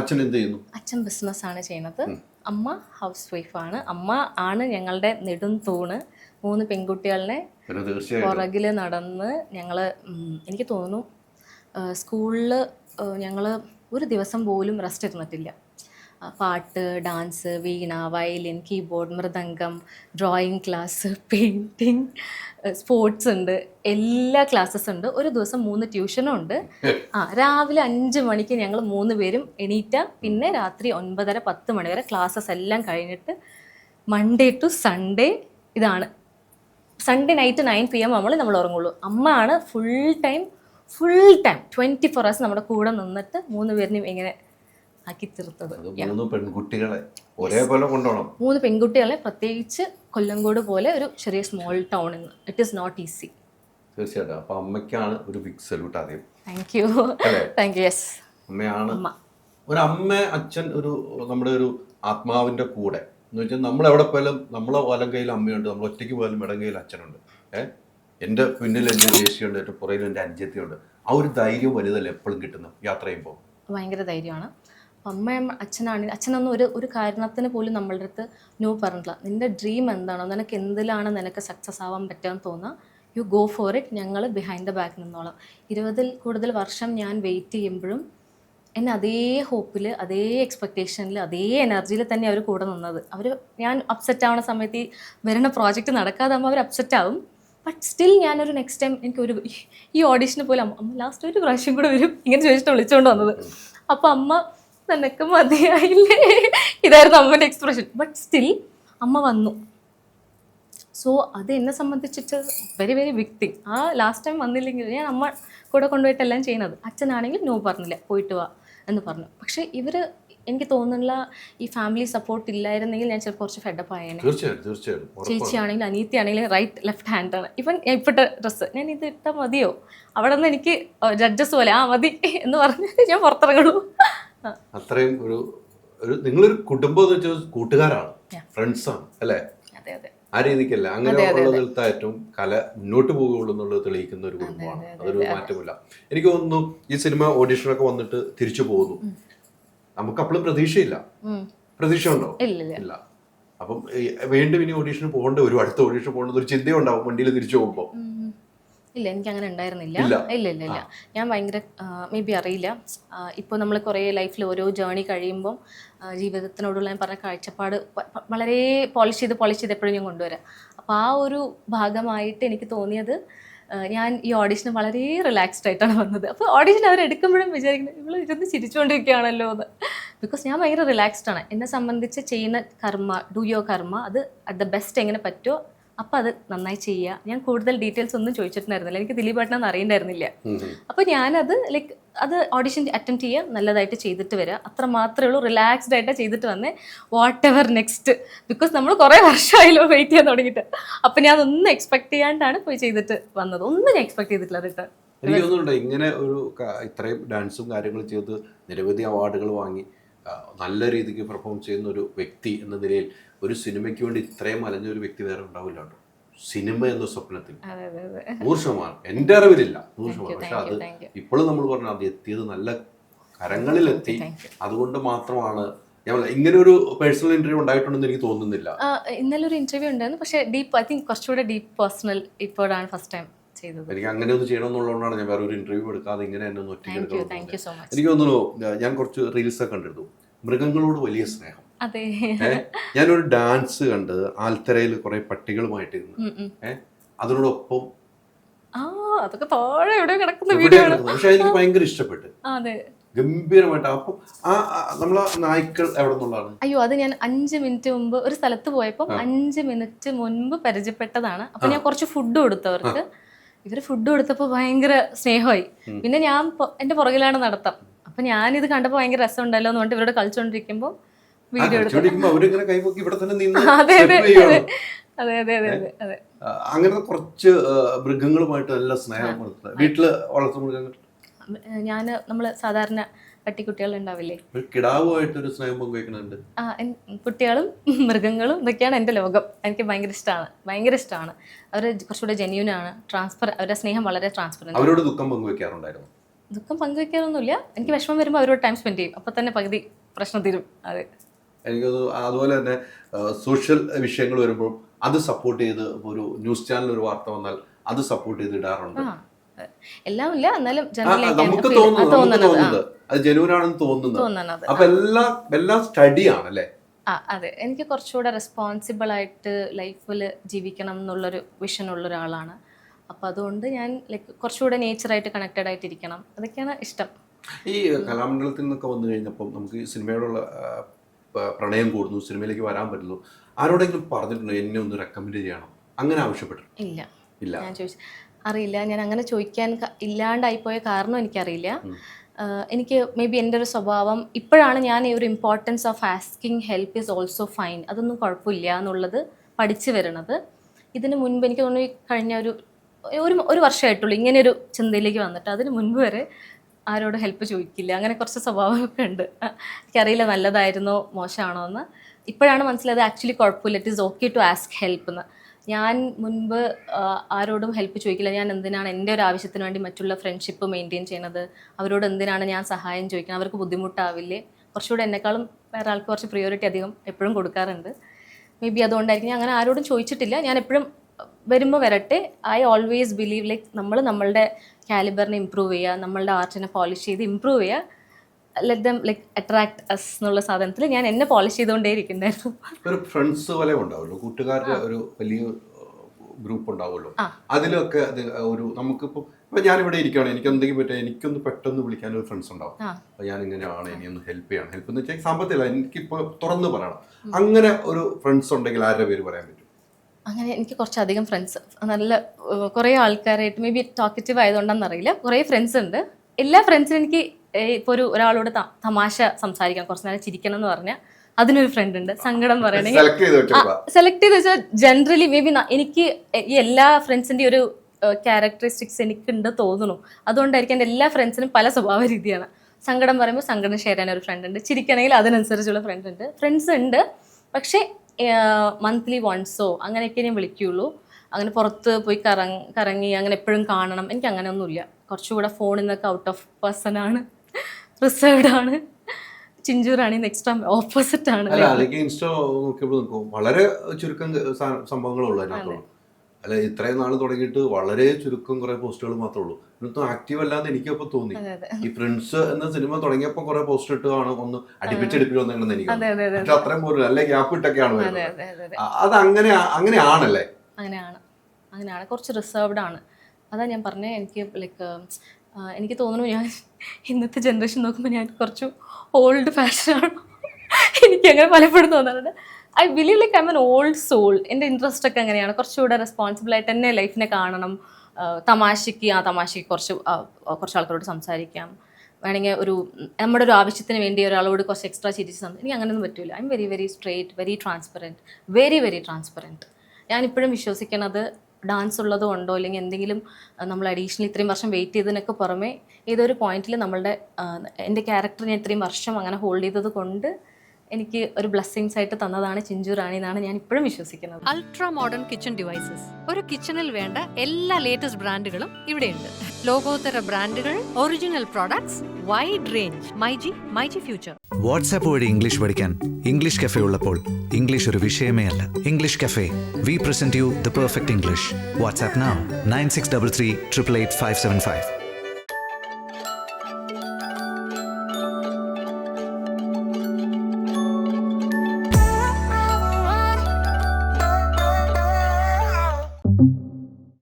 അച്ഛൻ എന്ത് ചെയ്യുന്നു? അച്ഛൻ ബിസിനസ് ആണ് ചെയ്യുന്നത്. അമ്മ ഹൗസ് വൈഫ് ആണ്. അമ്മ ആണ് ഞങ്ങളുടെ നെടും തൂണ്. മൂന്ന് പെൺകുട്ടികളെ പുറകിൽ പുറകിൽ നടന്ന് ഞങ്ങൾ എനിക്ക് തോന്നുന്നു സ്കൂളിൽ ഞങ്ങൾ ഒരു ദിവസം പോലും റെസ്റ്റ് ഇരുന്നിട്ടില്ല. പാട്ട് dance veena violin keyboard mridangam drawing class painting sports ഉണ്ട്. എല്ലാ ക്ലാസ്സസ് ഉണ്ട്. ഒരു ദിവസം മൂന്ന് ട്യൂഷനും ഉണ്ട്. ആ രാവിലെ അഞ്ച് മണിക്ക് ഞങ്ങൾ മൂന്ന് പേരും എണീറ്റ പിന്നെ രാത്രി ഒൻപതര പത്ത് മണി വരെ ക്ലാസ്സസ് എല്ലാം കഴിഞ്ഞിട്ട് മൺഡേ ടു സൺഡേ ഇതാണ്. Sunday night nine P M നമ്മൾ നമ്മൾ ഉറങ്ങുള്ളൂ. അമ്മ ആണ് full time full time twenty four hours നമ്മുടെ കൂടെ നിന്നിട്ട് മൂന്ന് പേരിനും ഇങ്ങനെ ആക്കി തീർത്തത്. മൂന്ന് പെൺകുട്ടികളെ ഒരേപോലെ കൊണ്ടുപോകണം മൂന്ന് പെൺകുട്ടികളെ പ്രത്യേകിച്ച് കൊല്ലങ്കോട് പോലെ ഒരു ചെറിയ സ്മോൾ ടൗൺ നിന്ന് ഇറ്റ് ഈസ് നോട്ട് ഈസി തീർച്ചയായിട്ടും. അപ്പൊ അമ്മയ്ക്കാണ് ഒരു ബിഗ് സല്യൂട്ട് ആദ്യം. Thank you? Thank you yes അമ്മയാണ് അമ്മ. ഒരു അമ്മ അച്ഛൻ ഒരു നമ്മുടെ ഒരു ആത്മാവിന്റെ കൂടെ. എന്ന് വെച്ചാൽ നമ്മൾ എവിടെ പോയാലും നമ്മളെ വലം കയ്യിൽ അമ്മയുണ്ട്. നമ്മൾ ഒറ്റയ്ക്ക് പോയാലും ഇടം കയ്യിൽ അച്ഛനുണ്ട്. ഏഹ് എന്റെ പിന്നിൽ എന്റെ ദേശീയുണ്ട് എന്റെ പുറയിൽ എന്റെ അഞ്ചത്തിയുണ്ട് ആ ഒരു ധൈര്യം വലുതല്ലേ എപ്പോഴും കിട്ടുന്നു യാത്ര ചെയ്യുമ്പോൾ? ഭയങ്കര ധൈര്യമാണ്. അമ്മയും അച്ഛനാണെങ്കിൽ അച്ഛനൊന്നും ഒരു ഒരു കാരണത്തിന് പോലും നമ്മളുടെ അടുത്ത് നോ പറഞ്ഞിട്ടില്ല. നിന്റെ ഡ്രീം എന്താണോ നിനക്ക് എന്തിലാണ് നിനക്ക് സക്സസ് ആവാൻ പറ്റുമെന്ന് തോന്നുക യു ഗോ ഫോർ ഇറ്റ് ഞങ്ങൾ ബിഹൈൻഡ് ദ ബാക്ക് നിന്നോളാം. ഇരുപതിൽ കൂടുതൽ വർഷം ഞാൻ വെയിറ്റ് ചെയ്യുമ്പോഴും എന്നെ അതേ ഹോപ്പിൽ അതേ എക്സ്പെക്റ്റേഷനിൽ അതേ എനർജിയിൽ തന്നെ അവർ കൂടെ നിന്നത്. അവർ ഞാൻ അപ്സെറ്റ് ആവുന്ന സമയത്ത് ഈ വരുന്ന പ്രോജക്റ്റ് നടക്കാതാകുമ്പോൾ അവർ അപ്സെറ്റ് ആവും. ബട്ട് സ്റ്റിൽ ഞാനൊരു നെക്സ്റ്റ് ടൈം എനിക്കൊരു ഈ ഓഡീഷന് പോലും അമ്മ ലാസ്റ്റ് ഒരു പ്രാവശ്യം കൂടെ വരും. ഇങ്ങനെ ചോദിച്ചിട്ട് വിളിച്ചുകൊണ്ട് വന്നത്. അപ്പോൾ അമ്മ നിനക്ക് മതിയായില്ലേ? ഇതായിരുന്നു അമ്മന്റെ എക്സ്പ്രഷൻ ബട്ട് സ്റ്റിൽ അമ്മ വന്നു. സോ അത് എന്നെ സംബന്ധിച്ചിട്ട് വെരി വെരി ബിഗ് തിങ് ആ ലാസ്റ്റ് ടൈം വന്നില്ലെങ്കിൽ ഞാൻ അമ്മ കൂടെ കൊണ്ടുപോയിട്ടെല്ലാം ചെയ്യുന്നത്. അച്ഛനാണെങ്കിൽ നോ പറഞ്ഞില്ല. പോയിട്ട് വാ എന്ന് പറഞ്ഞു. പക്ഷേ ഇവർ എനിക്ക് തോന്നുന്നില്ല ഈ ഫാമിലി സപ്പോർട്ട് ഇല്ലായിരുന്നെങ്കിൽ ഞാൻ ചിലപ്പോൾ കുറച്ച് ഫെഡപ്പ് ആയേനെ. ചേച്ചിയാണെങ്കിലും അനീത്തിയാണെങ്കിലും റൈറ്റ് ലെഫ്റ്റ് ആണ്. ഇവൻ ഇപ്പോഴത്തെ ഇപ്പിട്ട ഡ്രസ്സ് ഞാൻ ഇത് ഇട്ടാൽ മതിയോ? അവിടെ നിന്ന് എനിക്ക് ജഡ്ജസ് പോലെ ആ മതി എന്ന് പറഞ്ഞ് ഞാൻ പുറത്തിറങ്ങുള്ളൂ. അത്രയും ഒരു ഒരു നിങ്ങളൊരു കുടുംബം എന്ന് വെച്ചാൽ കൂട്ടുകാരാണ്. ഫ്രണ്ട്സാണ് അല്ലേ? ആ രീതിക്കല്ല. അങ്ങനെ ഉള്ളതിലത്തെ ഏറ്റവും കല മുന്നോട്ട് പോകുകയുള്ളൂ എന്നുള്ളത് തെളിയിക്കുന്ന ഒരു കുടുംബമാണ്. അതൊരു മാറ്റമില്ല. എനിക്ക് തോന്നുന്നു ഈ സിനിമ ഓഡിഷനൊക്കെ വന്നിട്ട് തിരിച്ചു പോകുന്നു. നമുക്ക് അപ്പോഴും പ്രതീക്ഷയില്ല. പ്രതീക്ഷ ഉണ്ടോ ഇല്ല അപ്പം വീണ്ടും ഇനി ഓഡീഷന് പോകേണ്ട? ഒരു അടുത്ത ഓഡീഷൻ പോകേണ്ടത് ഒരു ചിന്തയുണ്ടാവും വണ്ടിയിൽ തിരിച്ചു പോകുമ്പോൾ. ഇല്ല എനിക്ക് അങ്ങനെ ഉണ്ടായിരുന്നില്ല. ഇല്ല. ഇല്ല ഇല്ല ഞാൻ ഭയങ്കര മേ ബി അറിയില്ല. ഇപ്പോൾ നമ്മൾ കുറേ ലൈഫിൽ ഓരോ ജേണി കഴിയുമ്പം ജീവിതത്തിനോടുള്ള ഞാൻ പറഞ്ഞ കാഴ്ചപ്പാട് വളരെ പോളിഷ് ചെയ്ത് പോളിഷ് ചെയ്ത് എപ്പോഴും ഞാൻ കൊണ്ടുവരാം. അപ്പോൾ ആ ഒരു ഭാഗമായിട്ട് എനിക്ക് തോന്നിയത് ഞാൻ ഈ ഓഡിഷന് വളരെ റിലാക്സ്ഡ് ആയിട്ടാണ് വന്നത്. അപ്പോൾ ഓഡിഷൻ അവർ എടുക്കുമ്പോഴും വിചാരിക്കുന്നത് ഇവൾ ഇരുന്ന് ചിരിച്ചുകൊണ്ടിരിക്കുകയാണല്ലോ എന്ന്. ബിക്കോസ് ഞാൻ ഭയങ്കര റിലാക്സ്ഡ് ആണ്. എന്നെ സംബന്ധിച്ച് ചെയ്യുന്ന കർമ്മ ഡു യോ കർമ്മ അത് അറ്റ് ദ ബെസ്റ്റ് എങ്ങനെ പറ്റുമോ അപ്പം അത് നന്നായി ചെയ്യുക ഞാൻ കൂടുതൽ ഡീറ്റെയിൽസ് ഒന്നും ചോദിച്ചിട്ടുണ്ടായിരുന്നില്ല. എനിക്ക് ദിലീപ് ഏട്ടനെന്ന് അറിയണ്ടായിരുന്നില്ല അപ്പോൾ ഞാനത് ലൈക്ക് അത് ഓഡിഷൻ അറ്റംപ്റ്റ് ചെയ്യുക നല്ലതായിട്ട് ചെയ്തിട്ട് വരിക അത്ര മാത്രമേ ഉള്ളൂ. റിലാക്സ്ഡ് ആയിട്ട് ചെയ്തിട്ട് വന്നേ. വാട്ട് എവർ നെക്സ്റ്റ് ബിക്കോസ് നമ്മൾ കുറേ വർഷമായല്ലോ വെയിറ്റ് ചെയ്യാൻ തുടങ്ങിയിട്ട്. അപ്പം ഞാൻ ഒന്നും എക്സ്പെക്ട് ചെയ്യാണ്ടാണ് പോയി ചെയ്തിട്ട് വന്നത്. ഒന്നും ഞാൻ എക്സ്പെക്ട് ചെയ്തിട്ടില്ല റിട്ടേൺ എനിക്ക് തോന്നുന്നുണ്ട് ഇങ്ങനെ ഒരു ഇത്രയും ഡാൻസും കാര്യങ്ങളും ചെയ്ത് നിരവധി അവാർഡുകൾ വാങ്ങി നല്ല രീതിക്ക് പെർഫോം ചെയ്യുന്ന ഒരു വ്യക്തി എന്ന നിലയിൽ ഒരു സിനിമയ്ക്ക് വേണ്ടി ഇത്രയും അലഞ്ഞ ഒരു വ്യക്തി വേറെ ഉണ്ടാവില്ല കേട്ടോ. സിനിമ എന്ന സ്വപ്നത്തിൽ. നൂറ് ശതമാനം എന്റെ അറിവിലില്ല. നൂറ് ശതമാനം പക്ഷെ അത്. ഇപ്പോഴും നമ്മൾ പറഞ്ഞു അത് എത്തിയത് നല്ല കരങ്ങളിലെത്തി. എത്തി. അതുകൊണ്ട് മാത്രമാണ് ഇങ്ങനെ ഒരു പേഴ്സണൽ ഇന്റർവ്യൂ ഉണ്ടായിട്ടുണ്ടെന്ന് എനിക്ക് തോന്നുന്നില്ല. ഇന്നലെ ഒരു ഇന്റർവ്യൂ ഉണ്ടായിരുന്നു. പക്ഷേ ഡീപ്പ് ഐ തിങ്ക് കുറച്ചുകൂടെ ഡീപ്പ് പേഴ്സണൽ ഇപ്പോഴാണ് ഫസ്റ്റ് ടൈം ചെയ്തത്. എനിക്ക് അങ്ങനെ ഒന്ന് ചെയ്യണമെന്നുള്ളതുകൊണ്ടാണ് ഞാൻ വേറെ ഒരു ഇന്റർവ്യൂ എടുക്കാതെ ഇങ്ങനെ എന്നെ മച്ച് എനിക്ക് തോന്നുന്നു ഞാൻ- ഞാൻ കുറച്ച് റീൽസ് ഒക്കെ കണ്ടിരുന്നു. മൃഗങ്ങളോട് വലിയ സ്നേഹം. അതെ? ഞാനൊരു ഡാൻസ് കണ്ട് ആൽത്തരയിൽ കുറെ പട്ടികളുമായിട്ട് ഇരുന്ന് ഉം, ഉം. ഏഹ് അതിനോടൊപ്പം ആ അതൊക്കെ താഴെ എവിടെ കിടക്കുന്ന വീഡിയോ ആണ് പക്ഷെ എനിക്ക് ഭയങ്കര ഇഷ്ടപ്പെട്ടു. അതെ. ഗംഭീരമായിട്ട് അപ്പൊ ആ നമ്മളെ നായ്ക്കൾ എവിടെ നിന്നുള്ളതാണ്? അയ്യോ അത് ഞാൻ അഞ്ച് മിനിറ്റ് മുമ്പ് ഒരു സ്ഥലത്ത് പോയപ്പോൾ അഞ്ച് മിനിറ്റ് മുൻപ് പരിചയപ്പെട്ടതാണ്. അപ്പൊ ഞാൻ കുറച്ച് ഫുഡ് കൊടുത്തവർക്ക് ഇവർ ഫുഡ് കൊടുത്തപ്പോൾ ഭയങ്കര സ്നേഹമായി. പിന്നെ ഞാൻ എന്റെ പുറകിലാണ് നടത്തം. അപ്പൊ ഞാനിത് കണ്ടപ്പോൾ ഭയങ്കര രസം ഉണ്ടല്ലോ എന്ന് പറഞ്ഞിട്ട് ഇവരോട് ചോദിക്കുമ്പോ അവരിങ്ങനെ കൈപൊക്കി ഇവിടെ തന്നെ നിന്ന് അതെ അതെ. അതെ. അതെ അങ്ങനത്തെ കുറച്ച് മൃഗങ്ങളുമായിട്ട് നല്ല സ്നേഹം വീട്ടിൽ വളർത്തു മൃഗങ്ങൾ? ഞാൻ നമ്മൾ സാധാരണ പട്ടിക്കുട്ടികൾ ഉണ്ടാവില്ലേ? കിടാവുമായിട്ടൊരു സ്നേഹം പങ്കുവയ്ക്കുന്നുണ്ട് ആ കുട്ടികളും മൃഗങ്ങളും ഇതൊക്കെയാണ് എന്റെ ലോകം. എനിക്ക് ഭയങ്കര ഇഷ്ടമാണ് ഭയങ്കര ഇഷ്ടമാണ് അവർ കുറച്ചുകൂടെ ജെന്യൂൻ ആണ്. ട്രാൻസ്ഫർ അവരുടെ സ്നേഹം വളരെ ട്രാൻസ്ഫർ അവരോട് ദുഃഖം പങ്കുവെക്കാറുണ്ടായിരുന്നു? ദുഃഖം പങ്കുവെക്കാറൊന്നുമില്ല. എനിക്ക് വിഷമം വരുമ്പോൾ അവരോട് ടൈം സ്പെൻഡ് ചെയ്യും. അപ്പോൾ തന്നെ പകുതി പ്രശ്നം തീരും. അതെ. എനിക്കത് അതുപോലെ തന്നെ സോഷ്യൽ വിഷയങ്ങൾ വരുമ്പോൾ അത് സപ്പോർട്ട് ചെയ്ത് ഒരു ന്യൂസ് ചാനൽ ഒരു വാർത്ത വന്നാൽ അത് സപ്പോർട്ട് ചെയ്ത് ഇടാറുണ്ട്. എല്ലാം ഇല്ല എന്നാലും നമുക്ക് തോന്നുന്നത് നമുക്ക് തോന്നുന്നത് അത് തോന്നുന്നത്. അപ്പൊ എല്ലാം എല്ലാം സ്റ്റഡി ആണല്ലേ ആ അതെ. എനിക്ക് കുറച്ചുകൂടെ റെസ്പോൺസിബിൾ ആയിട്ട് ലൈഫിൽ ജീവിക്കണം എന്നുള്ളൊരു വിഷൻ ഉള്ള ഒരാളാണ്. അപ്പോൾ അതുകൊണ്ട് ഞാൻ ലൈക്ക് കുറച്ചുകൂടെ നേച്ചറായിട്ട് കണക്റ്റഡ് ആയിട്ടിരിക്കണം. അതൊക്കെയാണ് ഇഷ്ടം. ഈ കലാമണ്ഡലത്തിൽ നിന്നൊക്കെ വന്നു കഴിഞ്ഞപ്പോൾ നമുക്ക് സിനിമയോടുള്ള പ്രണയം കൂടുന്നു സിനിമയിലേക്ക് വരാൻ പറ്റുന്നു. ആരോടെങ്കിലും പറഞ്ഞിട്ടുണ്ടോ എന്നെ ഒന്ന് റെക്കമെൻഡ് ചെയ്യണം? അങ്ങനെ ആവശ്യപ്പെട്ടു ഇല്ല. ഇല്ല. ഞാൻ ചോദിച്ചു അറിയില്ല. ഞാൻ അങ്ങനെ ചോദിക്കാൻ ഇല്ലാണ്ടായിപ്പോയ കാരണം എനിക്കറിയില്ല. എനിക്ക് മേ ബി എന്റെ ഒരു സ്വഭാവം ഇപ്പോഴാണ് ഞാൻ ഈ ഒരു importance of asking help is also fine അതൊന്നും കുഴപ്പമില്ല എന്നുള്ളത് പഠിച്ചു വരണത്. ഇതിന് മുൻപ് എനിക്ക് തോന്നുന്നു കഴിഞ്ഞ ഒരു ഒരു ഒരു വർഷമായിട്ടുള്ളൂ ഇങ്ങനെ ഒരു ചിന്തയിലേക്ക് വന്നിട്ട്. അതിന് മുൻപ് വരെ ആരോട് ഹെൽപ്പ് ചോദിക്കില്ല. അങ്ങനെ കുറച്ച് സ്വഭാവമൊക്കെ ഉണ്ട്. എനിക്കറിയില്ല നല്ലതായിരുന്നോ മോശമാണോ എന്ന്. ഇപ്പോഴാണ് മനസ്സിലായത് ആക്ച്വലി കുഴപ്പമില്ല. It is okay to ask help എന്ന്. ഞാൻ മുൻപ് ആരോടും ഹെൽപ്പ് ചോദിക്കില്ല. ഞാൻ എന്തിനാണ് എന്റെ ഒരു ആവശ്യത്തിന് വേണ്ടി മറ്റുള്ള ഫ്രണ്ട്ഷിപ്പ് മെയിന്റെയിൻ ചെയ്യണത്? അവരോട് എന്തിനാണ് ഞാൻ സഹായം ചോദിക്കുന്നത് അവർക്ക് ബുദ്ധിമുട്ടാവില്ലേ? കുറച്ചുകൂടെ എന്നെക്കാളും വേറെ ആൾക്ക് കുറച്ച് പ്രിയോറിറ്റി അധികം എപ്പോഴും കൊടുക്കാറുണ്ട്. മേ ബി അതുകൊണ്ടായിരിക്കും. ഞാൻ അങ്ങനെ ആരോടും ചോദിച്ചിട്ടില്ല. ഞാൻ എപ്പോഴും വരുമ്പോൾ വരട്ടെ. ഐ ഓൾവേസ് ബിലീവ് ലൈക്ക് നമ്മൾ നമ്മളുടെ കാലിബറിനെ ഇമ്പ്രൂവ് ചെയ്യുക നമ്മളുടെ ആർട്ടിനെ പോളിഷ് ചെയ്ത് ഇമ്പ്രൂവ് ചെയ്യുക. Let them like attract us എന്നുള്ള സാധനത്തിൽ ഞാൻ എന്നെ പോളിഷ് ചെയ്തുകൊണ്ടേ ഇരിക്കുന്നുണ്ടായിരുന്നു ഒരു ഫ്രണ്ട്സ് പോലെ ഉണ്ടാവുമല്ലോ. കൂട്ടുകാരുടെ ഒരു വലിയ ഗ്രൂപ്പ് ഉണ്ടാവുമല്ലോ. അതിലൊക്കെ അത് ഒരു നമുക്കിപ്പോൾ ഇപ്പൊ ഇവിടെ ഇരിക്കുകയാണ്. എനിക്ക് എന്തെങ്കിലും പറ്റുക എനിക്കൊന്ന് പെട്ടെന്ന് വിളിക്കാൻ ഒരു ഫ്രണ്ട്സ് ഉണ്ടാവും. അപ്പൊ ഞാൻ ഇങ്ങനെയാണ് ഇനി ഒന്ന് ഹെൽപ്പ് ചെയ്യണം. ഹെൽപ്പ് എന്ന് വെച്ചാൽ സാമ്പത്തികമല്ല. എനിക്കിപ്പോ തുറന്ന് പറയണം. അങ്ങനെ ഒരു ഫ്രണ്ട്സ് ഉണ്ടെങ്കിൽ ആരുടെ പേര് പറയാൻ പറ്റും? അങ്ങനെ എനിക്ക് കുറച്ചധികം ഫ്രണ്ട്സ് നല്ല കുറേ ആൾക്കാരായിട്ട് മേ ബി ടോക്കറ്റീവ് ആയതുകൊണ്ടാണെന്ന് അറിയില്ല കുറേ ഫ്രണ്ട്സ് ഉണ്ട്. എല്ലാ ഫ്രണ്ട്സിനും എനിക്ക് ഇപ്പോൾ ഒരു ഒരാളോട് തമാശ സംസാരിക്കണം കുറച്ച് നേരം ചിരിക്കണം എന്ന് പറഞ്ഞാൽ അതിനൊരു ഫ്രണ്ട് ഉണ്ട്. സങ്കടം പറയണെങ്കിൽ സെലക്ട് ചെയ്ത് വെച്ചോളാം സെലക്ട് ചെയ്ത് വെച്ചാൽ ജനറലി മേ ബി എനിക്ക് ഈ എല്ലാ ഫ്രണ്ട്സിന്റെ ഒരു ക്യാരക്ടറിസ്റ്റിക്സ് എനിക്കുണ്ട് തോന്നുന്നു. അതുകൊണ്ടായിരിക്കും എന്റെ എല്ലാ ഫ്രണ്ട്സിനും പല സ്വഭാവ രീതിയാണ്. സങ്കടം പറയുമ്പോൾ സങ്കടം ഷെയർ ചെയ്യാൻ ഒരു ഫ്രണ്ട് ഉണ്ട്. ചിരിക്കണമെങ്കിൽ അതിനനുസരിച്ചുള്ള ഫ്രണ്ട് ഉണ്ട്. ഫ്രണ്ട്സ് ഉണ്ട്. പക്ഷേ മന്ത്ലി വൺസോ അങ്ങനെയൊക്കെ ഞാൻ വിളിക്കുകയുള്ളൂ അങ്ങനെ പുറത്ത് പോയി കറങ്ങി കറങ്ങി അങ്ങനെ എപ്പോഴും കാണണം. എനിക്ക് അങ്ങനെയൊന്നുമില്ല. കുറച്ചുകൂടെ ഫോണിൽ നിന്നൊക്കെ ഔട്ട് ഓഫ് പേഴ്സൺ ആണ്. റിസർവ്ഡ് ആണ്. ചിഞ്ചൂറാണ് നെക്സ്റ്റ് ഓപ്പോസിറ്റ് ആണ്. വളരെ ചുരുക്കം സംഭവങ്ങളുള്ള അല്ല ഇത്രയും നാൾ തുടങ്ങിയിട്ട് വളരെ ചുരുക്കം കുറെ പോസ്റ്റുകൾ മാത്രമേ ഉള്ളൂ. ഇന്നത്തെ ആക്റ്റീവ് അല്ലാന്ന് എനിക്കപ്പോ തോന്നി. ഈ പ്രിൻസ് എന്ന സിനിമ തുടങ്ങിയപ്പോൾ കുറെ പോസ്റ്റ് ഇട്ടാണ് ഒന്ന് അടുപ്പിച്ചടുപ്പിച്ച് വന്നിട്ടുണ്ടെന്ന് എനിക്ക് പക്ഷെ അത്രയും പോലും അല്ലെ. ഗ്യാപ്പ് ഇട്ടൊക്കെയാണ് വരുന്നത്. അതെ അങ്ങനെ അങ്ങനെയാണല്ലേ? അങ്ങനെയാണ്. അങ്ങനെയാണ്. കുറച്ച് റിസർവ്ഡ് ആണ്. അതാ ഞാൻ പറഞ്ഞത് എനിക്ക് ലൈക്ക് എനിക്ക് തോന്നുന്നു ഞാൻ ഇന്നത്തെ ജനറേഷൻ നോക്കുമ്പോൾ ഞാൻ കുറച്ച് ഓൾഡ് ഫാഷനാണ് എനിക്ക് അങ്ങനെ പലപ്പോഴും തോന്നാറുണ്ട്. I believe like I an old soul എന്റെ ഇൻട്രസ്റ്റ് ഒക്കെ അങ്ങനെയാണ് കുറച്ചുകൂടെ റെസ്പോൺസിബിൾ ആയിട്ട് തന്നെ ലൈഫിനെ കാണണം. തമാശയ്ക്ക് ആ തമാശയ്ക്ക് കുറച്ച് കുറച്ച് ആൾക്കാരോട് സംസാരിക്കാം. വേണമെങ്കിൽ ഒരു നമ്മുടെ ഒരു ആവശ്യത്തിന് വേണ്ടി ഒരാളോട് കുറച്ച് എക്സ്ട്രാ ചിരിച്ച് സംസാരിക്കും എനിക്ക് അങ്ങനെയൊന്നും പറ്റില്ല I am very very straight very transparent very very transparent ഞാനിപ്പോഴും വിശ്വസിക്കണത് ഡാൻസ് ഉള്ളത് കൊണ്ടോ അല്ലെങ്കിൽ എന്തെങ്കിലും നമ്മൾ അഡീഷണൽ ഇത്രയും വർഷം വെയിറ്റ് ചെയ്തതിനൊക്കെ പുറമെ ഏതൊരു പോയിന്റിൽ നമ്മളുടെ എന്റെ ക്യാരക്ടറിനെ ഇത്രയും വർഷം അങ്ങനെ ഹോൾഡ് ചെയ്തത് കൊണ്ട് എനിക്ക് ഒരു ബ്ലെസ്സിങ്സ് ആയിട്ട് തന്നതാണ് ചിഞ്ചു റാണി എന്നാണ് ഞാൻ ഇപ്പോഴും വിശ്വസിക്കുന്നത്. Ultra modern kitchen devices. ഒരു കിച്ചണിൽ വേണ്ട എല്ലാ ലേറ്റസ്റ്റ് ബ്രാൻഡുകളും ഇവിടെയുണ്ട്. ലോകോത്തര ബ്രാൻഡുകൾ original products wide range myG myG future WhatsApp വഴി ഇംഗ്ലീഷ് പഠിക്കാൻ ഇംഗ്ലീഷ് കഫേ ഉള്ളപ്പോൾ ഇംഗ്ലീഷ് ഒരു വിഷയമേ അല്ല. English cafe we present you the perfect English WhatsApp nine six double three triple eight five seven five